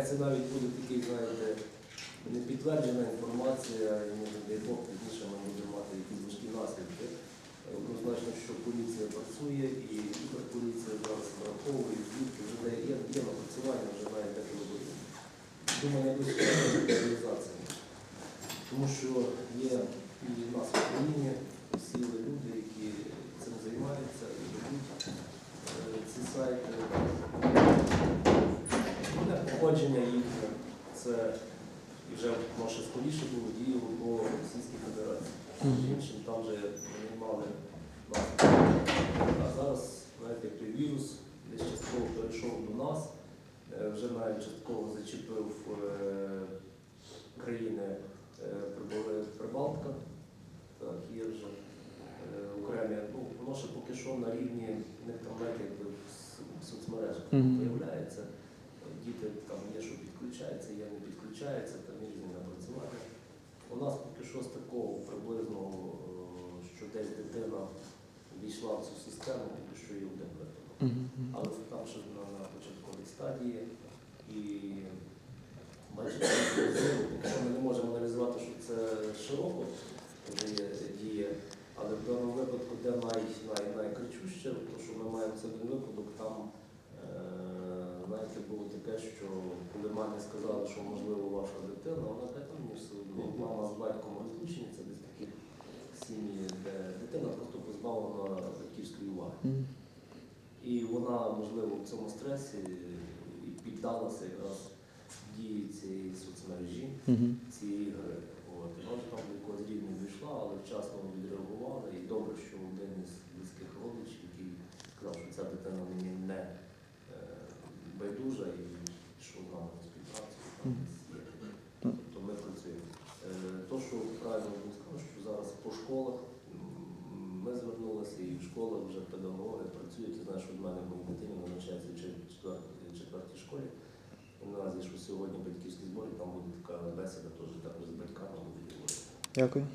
це навіть буде такий, знаєте, непідтверджена інформація, і може дай Бог пізніше ми будемо мати якісь важкі наслідки. Однозначно, що поліція працює і поліція зараз враховує, звідки вже де є, є напрацювання, вже навіть таке робити. Думаю, не буде реалізації. Тому що є і в нас в Україні сіли люди, які цим займаються і ведуть е, ці сайти. Буде походження їхнє. Це вже може скоріше було діяло по Російській Федерації. Іншим там вже вони мали нас. А зараз, знаєте, той вірус десь частково перейшов до нас, е, вже навіть частково зачепив е, країни е, Прибалтика. Так, є вже окремі. Ну, воно ще поки що на рівні в них там навіть якби в соцмережах Мгм. виявляється. Діти там підключаються, є не підключаються, там різні напрацювання. У нас поки що з такого приблизно, е, що десь дитина війшла в цю систему, поки що є один випадок. Але це там ще на, на початковій стадії. І бачите, ми не можемо аналізувати, що це широко вже діє. Але в даному випадку, де най, най, найкричуще, то що ми маємо цей випадок, там таке, що коли мамі сказали, що можливо ваша дитина, вона каже, мені все одно. Мама з батьком розлучені, це десь такі сім'ї, де дитина просто позбавлена батьківської уваги. І вона, можливо, в цьому стресі і піддалася якраз дії цієї соцмережі, цієї гри. От. Вона там до якогось рівня дійшла, але вчасно відреагувала. І добре, що один із близьких родичів, який сказав, що ця дитина мені не е, байдужа і пішов з на співпрацю. Тобто ми працюємо. Е, То, що правильно був сказано, що зараз по школах ми звернулися і в школах вже педагоги працюють. Я знаю, що в мене моїй дитині вона навчається в четвертій, школі. І наразі, що сьогодні батьківські збори, там буде така бесіда теж також з батьками. Дякую.